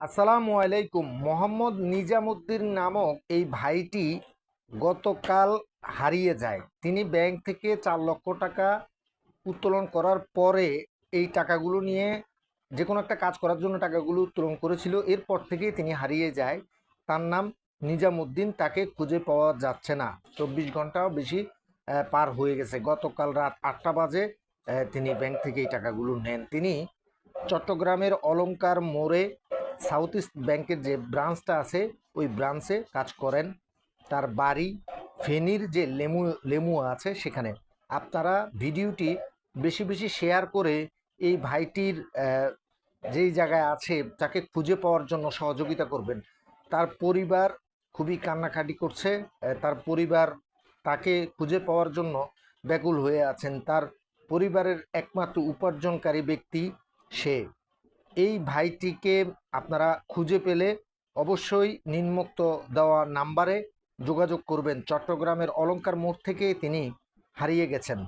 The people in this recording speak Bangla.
আসসালামু আলাইকুম। মোহাম্মদ নিজামুদ্দিন নামক এই ভাইটি গতকাল হারিয়ে যায়। তিনি ব্যাংক থেকে চার লক্ষ টাকা উত্তোলন করার পরে এই টাকাগুলো নিয়ে যে কোনো একটা কাজ করার জন্য টাকাগুলো উত্তোলন করেছিল। এরপর থেকেই তিনি হারিয়ে যায়। তার নাম নিজামুদ্দিন। তাকে খুঁজে পাওয়া যাচ্ছে না। চব্বিশ ঘন্টাও বেশি পার হয়ে গেছে। গতকাল রাত আটটা বাজে তিনি ব্যাংক থেকে এই টাকাগুলো নেন। তিনি চট্টগ্রামের অলংকার মোড়ে সাউথ ইস্ট ব্যাংকের যে ব্রাঞ্চটা আছে, ওই ব্রাঞ্চে কাজ করেন। তার বাড়ি ফেনীর যে লেমু লেমু আছে সেখানে। আপনারা ভিডিওটি বেশি বেশি শেয়ার করে এই ভাইটির যেই জায়গায় আছে তাকে খুঁজে পাওয়ার জন্য সহযোগিতা করবেন। তার পরিবার খুবই কান্নাকাটি করছে তার পরিবার তাকে খুঁজে পাওয়ার জন্য ব্যাকুল হয়ে আছেন। তার পরিবারের একমাত্র উপার্জনকারী ব্যক্তি সে। এই ভাইটিকে আপনারা খুঁজে পেলে অবশ্যই নিম্নোক্ত দেওয়া নাম্বারে যোগাযোগ করবেন। চট্টগ্রামের অলঙ্কার মোড় থেকে তিনি হারিয়ে গেছেন।